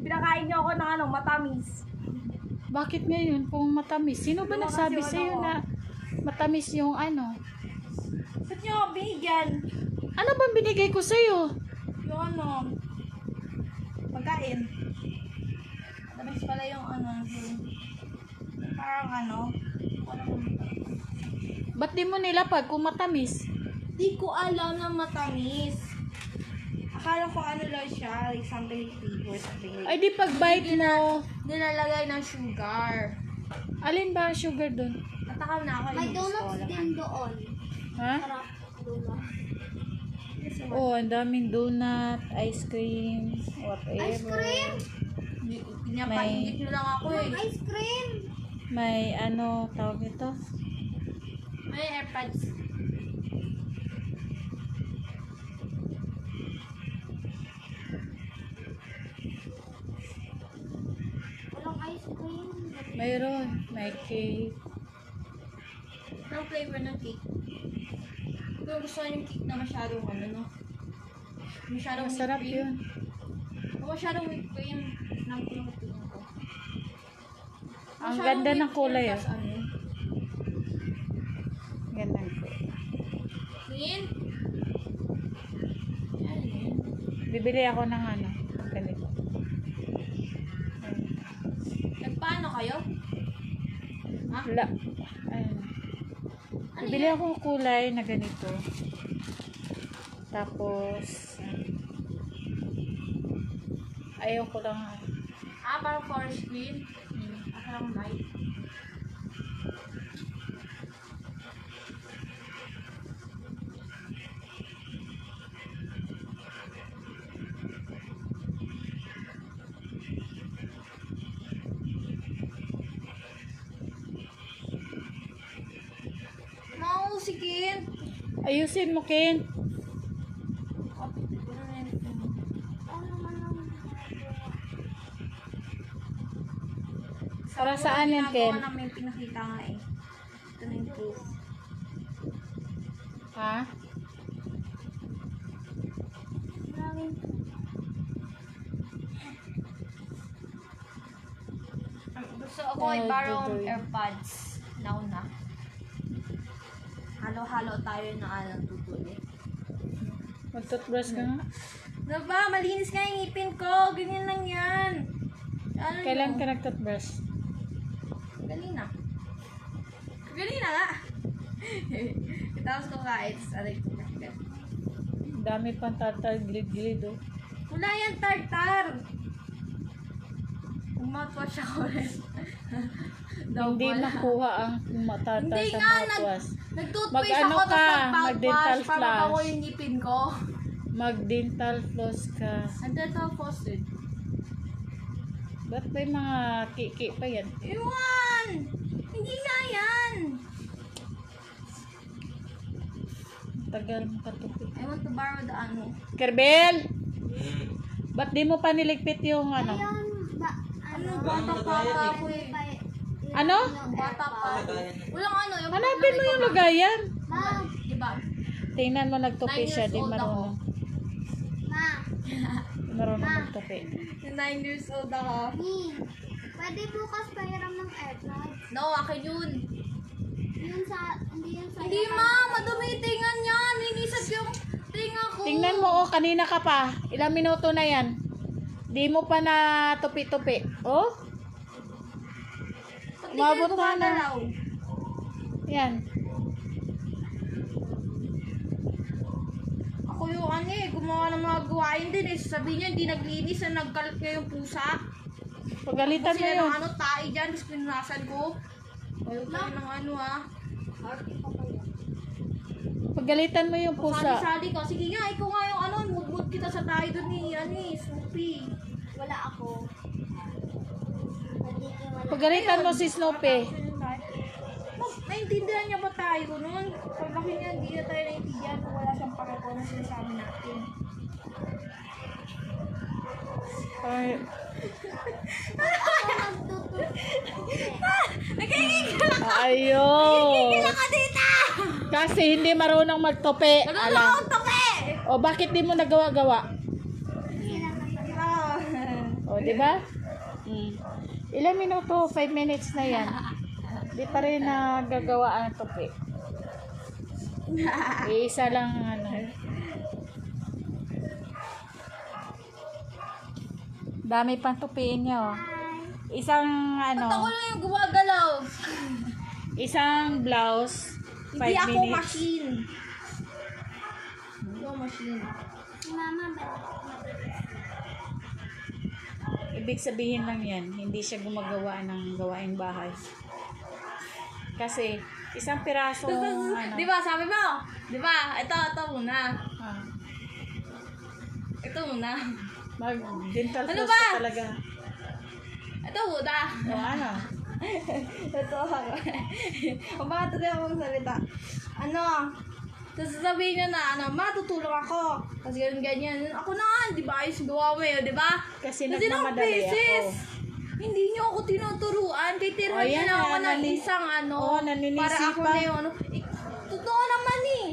Pinakain niyo ako ng ano, matamis. Bakit ngayon kung matamis? Sino ba Diba nagsabi kasi sa iyo ano na matamis yung ano? Ba't niyo ako binigyan? Ano bang binigay ko sa iyo? Yung ano, pagkain. Matamis pala yung ano, yung, parang ano, walang Ba't di mo nilapag kung matamis? Di ko alam na matamis. Akala ko ano lang siya, like something flavor, something like Ay di pag bite mo, nilalagay ng sugar. alin ba ang sugar doon? Natakam na ako May yung donuts din doon. Ha? Sarap. Donuts. Oh, ang daming donut, ice cream, whatever. Ice cream? Pinapaingit nyo lang ako eh. Ice cream. May ano, tawag nito? May airpods. Mayroon. May cake. Anong flavor ng cake? Kung gusto yung cake na masyadong ano, no? Masyadong Masarap whipped cream. yun. Kung masyadong whipped cream, nang pinukutin ko. Ang Masyadong ganda ng whipped cream, kulay tas ano, Ganda ko. Clean? Yan, yan. Bibili ako ng ano, ganito. Nagpaano kayo? Ha? La, ayun. Bibili ako kulay na ganito. Tapos, ayaw ko lang, Ah, parang forest green. Ako lang light. Ayusin mo, Ken. Para saan yan, Ken? Ginagawa namin pinakita nga eh. Ito na yung case. Ha? Gusto ako Ay, dudoy. AirPods. Halo-halo tayo na alang tutuloy. Mag-toothbrush ka nga. Ano ba? Malinis nga yung ngipin ko. Ganyan lang yan. Ano Kailan ka nag-toothbrush? Kanina. Kanina nga. Tapos ko kahit aray ko na. Dami pang tatal, gilid-gilid oh. Wala yan, tartar. Umatwas ako rin. Hindi makuha ang matatal Hindi sa nga, nag, mouthwash. nag-toothpaste Mag-ano ako ka, tapos nag-mouthwash mag-dental para floss. mabago yung ngipin ko. Mag-dental floss ka. Nag-dental floss din. Ba't may mga kiki pa yan? Iwan! Hindi nga yan! Tagal mo katupit. I want to borrow the ano. Kerbel! Ba't di mo pa niligpit yung ano? Ayun, ba, Ano, bata pa ako eh. Ano? Bata pa. Walang ano. Yung Hanapin mo yung lagayan. Ma, Diba? Tingnan mo nagtupi Nine siya, years di old marunong. ma, Di marunong magtupi. Yung 9 years old ako. ni, pwede bukas pahiram ng AirPods. No, akin yun. Yun sa, hindi yun sa Hindi ma, madumi yung tingan yan. Linisag yung tinga ko. Tingnan mo, oh, kanina ka pa. Ilang minuto na yan. Di mo pa na tupi-tupi. Oh, Umabot na na. yan. Ako yung ano eh, gumawa ng mga gawain din eh. Sabi niya, hindi naglinis na nagkalat niya yung pusa. Pagalitan Kasi mo yun. ano, tae dyan, tapos pinunasan ko. Ayaw ko ng ano ah. Pagalitan mo yung pusa. Sali-sali ka. Sige nga, ikaw nga yung ano, mugmud kita sa tayo doon ni, ano eh, Snoopy. Wala ako. Pagalitan mo si Snoopy. Naintindihan niya ba tayo nun? Paglaki niya, hindi na tayo naintindihan kung wala siyang pakiko na sinasabi natin. Ay, Ako. Nagkikigil lang ayun. ka dito! Kasi hindi marunong. Nagkakala Alam. akong toke! O bakit di mo nagawa-gawa? Hindi naman pala. Ah. O O, di ba? Mm. Ilang minuto? 5 minutes na yan. Di pa rin nagagawa ang tupi. Isa lang ano. Dami pang tupiin niya oh. Isang Ako ano, lang yung gumagalaw. isang blouse, 5 Hindi ako minutes. machine. Hindi ako machine. Si mama ba? Ibig sabihin lang yan, hindi siya gumagawa ng gawaing bahay. Kasi, isang piraso, ano, Di ba, sabi mo? Di ba? Ito, ito muna. ah, Ito muna. mag-dental Ano floss ba? ka talaga. Ito muna. O ano? ito ako. Kung bakit ito ako magsalita. Ano? Tapos sasabihin niya na, ano, matutulong ako. Tapos ganyan, ganyan. Ako na nga, di ba? Ayos yung gawa mo yun, di ba? Kasi Kasi nagmamadali ako. Hindi niyo ako tinuturuan. Titirhan O, niyo yan na ako ng isang ano. Naninisi para ako na yung ano. Eh, totoo naman eh.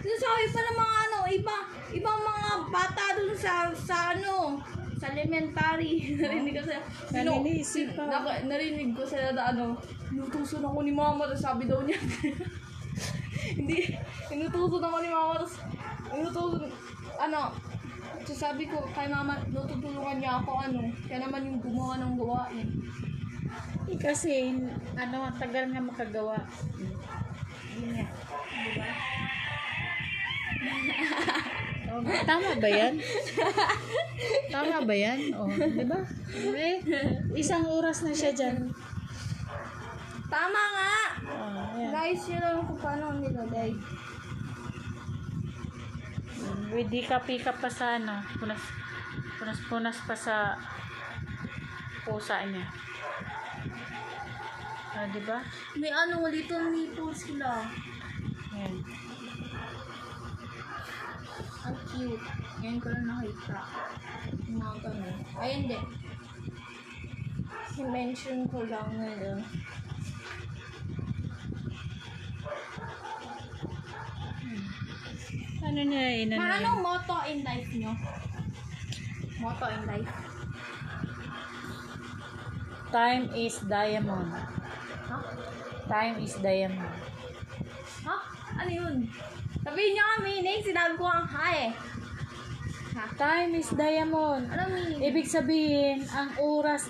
Sinasabi pa ng mga ano, iba, ibang mga bata dun sa, sa ano, sa elementary. narinig ko sa, Naninisi pa. Narinig ko sila na ano, inutusan ako ni mama, sabi daw niya, hindi, inutusan ako ni mama, tapos inutusan, ano, so sabi ko kay mama, natutulungan niya ako, ano, kaya naman yung gumawa ng gawain. Eh, Kasi, ano, ang tagal nga makagawa. Yun nga. Diba? Oh, tama ba yan? Tama ba yan? Oh, di ba? Eh, isang oras na siya dyan. Tama nga! Oh, yan. Guys, yun lang kung paano nilagay. Hindi ka pika pa sa ano. Punas, punas, punas pa sa pusa niya. Ah, di ba? May ano, little nipples sila. Yan. Ang cute. Ngayon ko lang nakita. Mga ganun. Ay, hindi. I-mention ko lang ngayon. Ano na yun? Ano yun? anong motto in life nyo? Motto in life? Time is diamond. Ha? Time is diamond. Ha? Ano yun? Sabihin nyo nga meaning. Sinabi ko ang ha eh. Ha? Time is diamond. Anong meaning? Ibig sabihin, ang oras,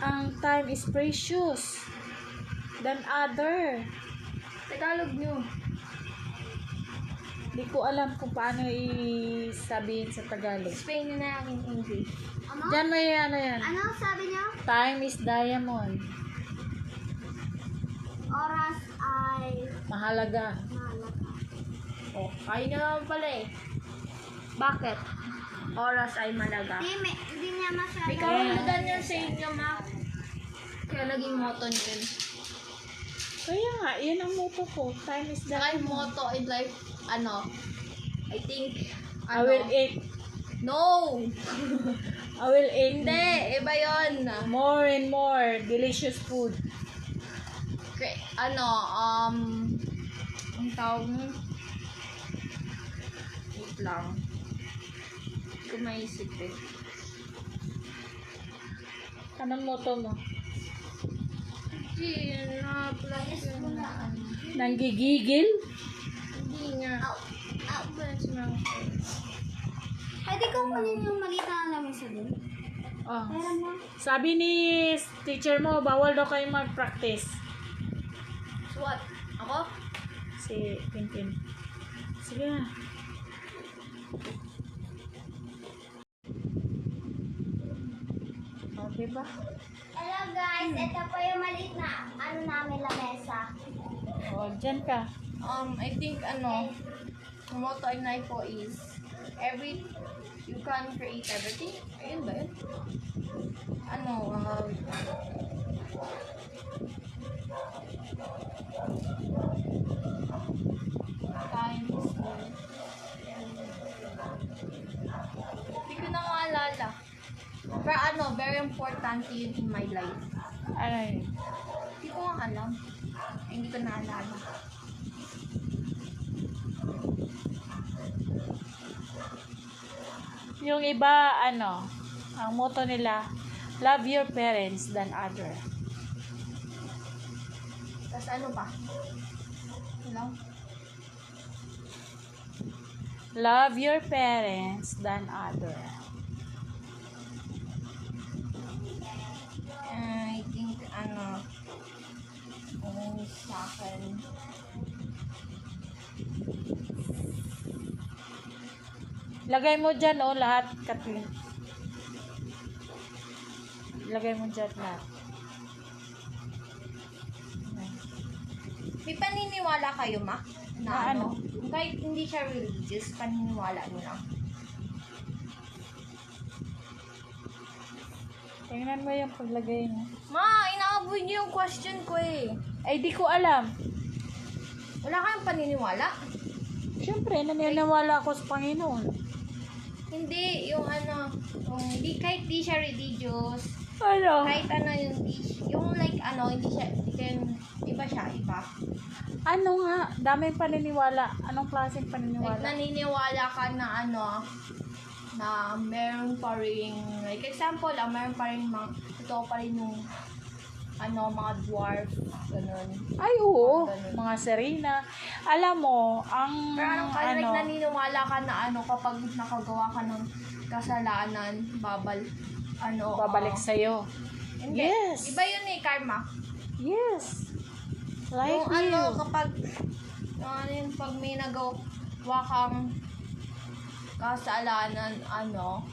ang time is precious than other. Tagalog nyo. Hindi ko alam kung paano i-sabihin sa Tagalog. Explain nyo na yung English. Ano? Diyan may ano yan. Ano sabi niyo? Time is diamond. Oras ay Mahalaga. mahalaga. Oh, ayun naman pala eh. Bakit? Oras ay malaga. Hindi, may, hindi niya masyado. May kahulugan yan sa inyo, ma. Kaya naging motto yun. Kaya nga, yun ang motto ko. Time is Saka yung diamond. motto in life, ano, I think, I ano, will eat. no! I will eat Hindi, iba yun. more and more delicious food. Kay- ano, um, ang tawag nun? Wait lang. Hindi ko maisip eh. Anong motto mo? Hindi, na-plus yun na ano. Nanggigigil? Hindi nga. Balance na ako. Pwede kong kunin yung maliit na lamesa dun. Oh. Meron mo? Sabi ni teacher mo, bawal daw kayo mag-practice. So what? Ako? Si Pinpin. Sige na. O, diba? Hello guys, ito po yung maliit na ano namin lamesa. O, dyan ka. Um, I think, ano, motto in life ko is, every, you can create everything. Ayun ba yun? Ano, um, time is gold. Hindi ko na maalala. Pero ano, very important yun in my life. Yun? Hindi ko nga alam. Hindi ko naalala. Yung iba, ano, ang motto nila, Love your parents than other. Tapos ano pa? Hello? Love your parents than other. I think, ano, um, sa akin, Lagay mo dyan, oh, lahat, Kathleen. Lagay mo dyan lahat. may paniniwala kayo, Ma? Na ano? Kahit hindi siya religious, paniniwala niyo lang. Tingnan mo yung paglagay mo. Ma, inaaboy niyo yung question ko eh. Ay, di ko alam. Wala kayong paniniwala? Siyempre, naniniwala ako sa Panginoon. Hindi, yung ano, yung di, kahit di siya religious, Ano? kahit ano yung di, yung like ano, hindi siya, hindi siya, iba siya, iba. Ano nga? Daming paniniwala. Anong klaseng Like, paniniwala? naniniwala ka na ano, na meron pa rin, like example lang, meron pa rin mga, totoo pa rin yung, ano, mga dwarf, ganun. Ay, oo. Ganun. Mga Serena. Alam mo, ang Pero ano, ka, ano, like, naniniwala ka na ano, kapag nakagawa ka ng kasalanan, babal, ano, babalik oo. sa'yo. Hindi. Yes. Iba yun eh, karma. Yes. Like yung ano, you. kapag, yung ano yun, pag may nagawa kang kasalanan, ano,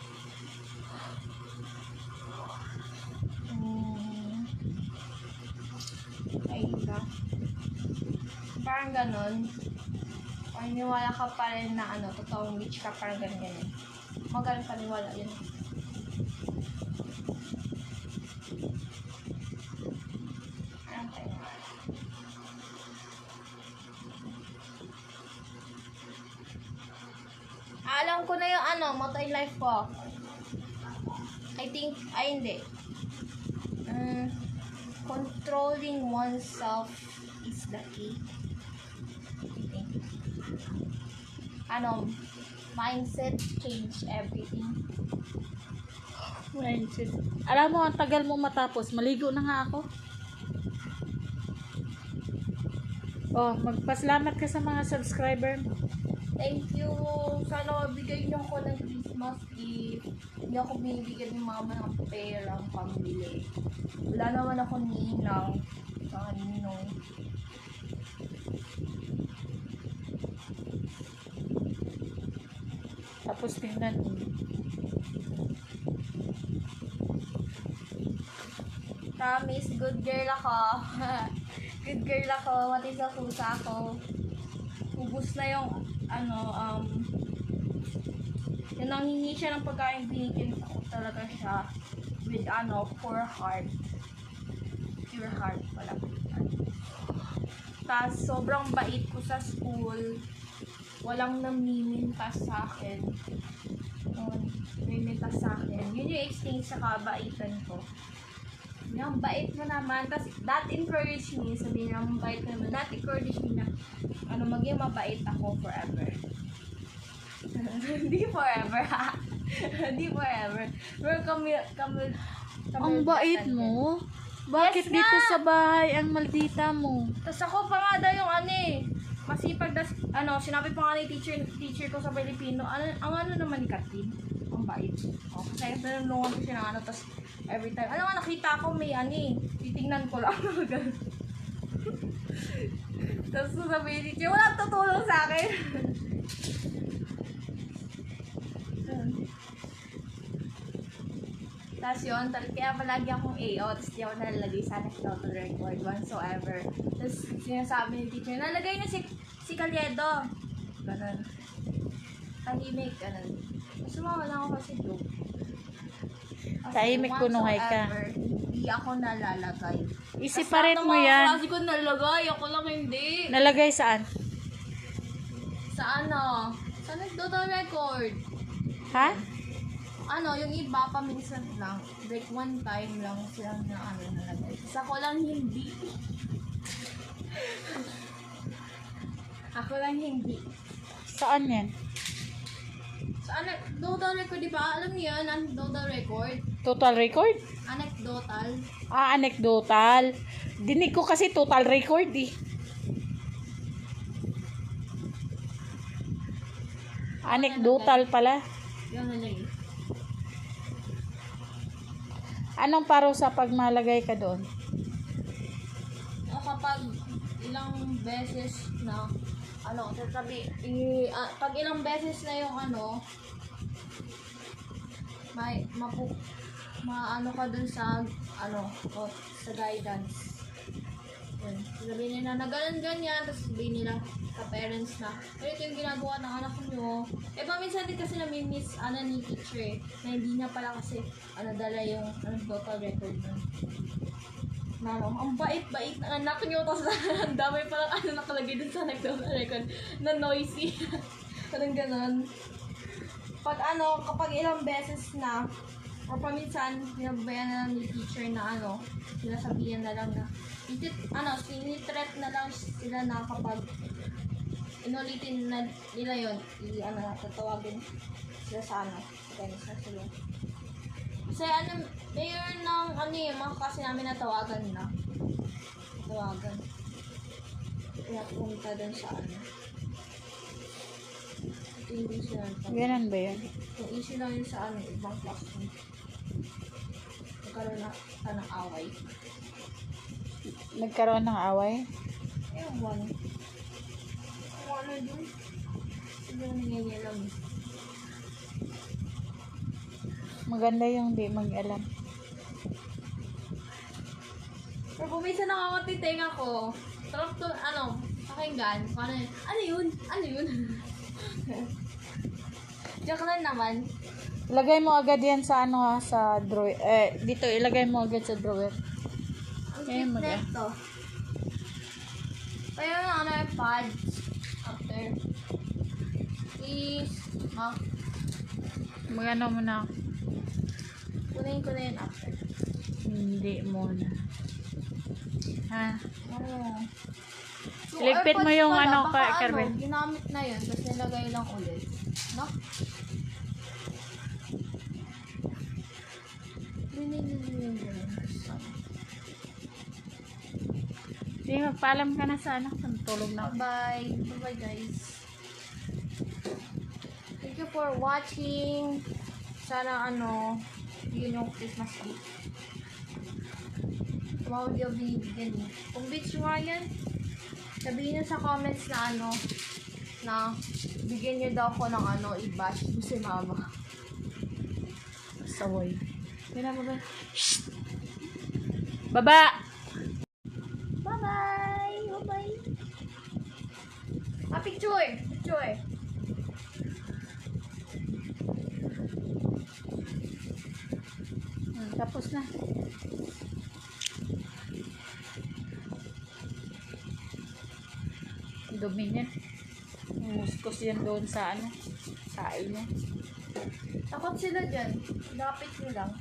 mm, ay, iba. Parang ganun. Paniniwala ka pa rin na ano, totoong witch ka, parang ganun ganun. Magaling paniwala yun. Alam ko na yung ano, motto life ko. I think, ay hindi. Mm, controlling oneself is the key. Ano, mindset change everything. Mindset. Alam mo, ang tagal mo matapos. Maligo na nga ako. Oh, magpasalamat ka sa mga subscriber. Thank you. Sana mabigay niyo ako ng Christmas gift. Hindi ako binibigyan ng mama ng perang pambili. Wala naman ako ninang sa ninong. Tapos tingnan. Promise, good girl ako. good girl ako. Mati sa pusa ako. Ubus na yung, ano, um, yung nanghingi siya ng pagkain, binigyan ko talaga siya with, ano, pure heart. Pure heart pala. Tapos, sobrang bait ko sa school. Walang namimintas sa akin. Um, Namimintas sa akin. Yun yung exchange sa kabaitan ko. Yung bait mo naman. Tapos, that encouraged me. Sabi niya, bait mo naman. That encouraged me na, ano, maging mabait ako forever. Hindi forever, ha? Hindi forever. Pero kami, kami, kami Ang bait mo. Bakit Yes dito nga! sa bahay ang maldita mo? Tapos ako pa nga daw yung ano eh, masipag das, ano, sinabi pa nga ni teacher, teacher ko sa Pilipino, ano, ang ano naman ni Katin, ang bait. Oh, kasi tinulungan ko siya ng ano, tapos every time, ano nga nakita ko may ano eh, titignan ko lang. tapos sabi ni teacher, wala tutulong sa akin. Tapos yun, tal- kaya palagi akong AO, tapos di ako nalalagay sa anecdotal record whatsoever. Tapos sinasabi ni teacher, nalagay na si, si Caliedo. Ganun. Tahimik, ganun. Tapos sumama lang ako kasi joke. Kasi Tahimik, punuhay ka. whatsoever, Hindi ako nalalagay. Isip Tas pa rin lahat ng mo yan. kaklase ko nalagay, ako lang hindi. Nalagay saan? Sa ano? Sa anecdotal record. Ha? Ano, yung iba paminsan lang, like one time lang silang na ano nalagay. Sa ako lang hindi. ako lang hindi. Saan yan? Sa ano, Dodo record, di ba? Alam niyo yan, Dodo record. Total record? Anecdotal. Ah, anecdotal. Dinig ko kasi total record eh. Anecdotal pala. Yan na lang eh. Anong parusa pag malagay ka doon? O kapag ilang beses na ano, sasabi, i, ah, pag ilang beses na yung ano, may mapu maano ka dun sa ano, o, sa guidance. Yun. Sabihin nila na ganun ganyan, tapos sabihin nila sa parents na, ganito yung ginagawa ng anak nyo. Eh, paminsan din kasi nami-miss, ano, ni teacher eh, na hindi niya pala kasi, ano, dala yung, ano, total record nun. Na, ano, ang bait-bait ng anak nyo, tapos ang dami palang, ano, nakalagay dun sa nag-total record, na noisy. Parang ganun. Pag ano, kapag ilang beses na, o paminsan, pinabayan na lang ni teacher na ano, sinasabihan na lang na, itit, ano, sinitret na lang sila na kapag inulitin na nila yun, i, ano, tatawagin sila sa ano, sa sa sila. Kasi ano, mayor ng ano yung mga kasi namin natawagan na. Tawagan. Kaya pumunta dun sa ano. Sila natawagan. Ganun ba yun? Yung issue lang yun sa ano, ibang classroom. Nagkaroon na ka ng away. Nagkaroon ng away? Ewan mo ano. Kung ano yun. Siguro nangyayala mo. Maganda yung di mag-alam. Pero kung minsan nakakatiting ako, sarap to, ano, pakinggan. Kung ano yun. Ano yun? Ano yun? Joke lang naman. Ilagay mo agad yan sa ano ha, sa drawer. Eh, dito, ilagay mo agad sa drawer. Ang Eh, cute mag- na ito. Kaya yung ano yung pads after. Please, ma, Magano mo na. kunin ko na yun after. Hindi muna. Ha? Oh. So, Iligpit mo AirPods yung pala, ano, baka ka- Carmen. Ano, ginamit na yun, tapos nilagay lang ulit. No? Sige, magpaalam ka na sa ano. Tulog na. Bye. Bye-bye, guys. Thank you for watching. Sana, ano, yun yung Christmas Eve. Tumawag yung binibigyan niyo. Kung bitch nga yan, sabihin niyo sa comments na ano, na bigyan niyo daw ako ng ano, i-bash mo si mama. Saway. Yun na, bye-bye. Baba! Bye-bye! Bye-bye! Ah, picture! Picture! Hmm, tapos na. Dumi niya. Muskus yan doon sa ano. Sa niya. Takot sila dyan. Lapit nyo lang.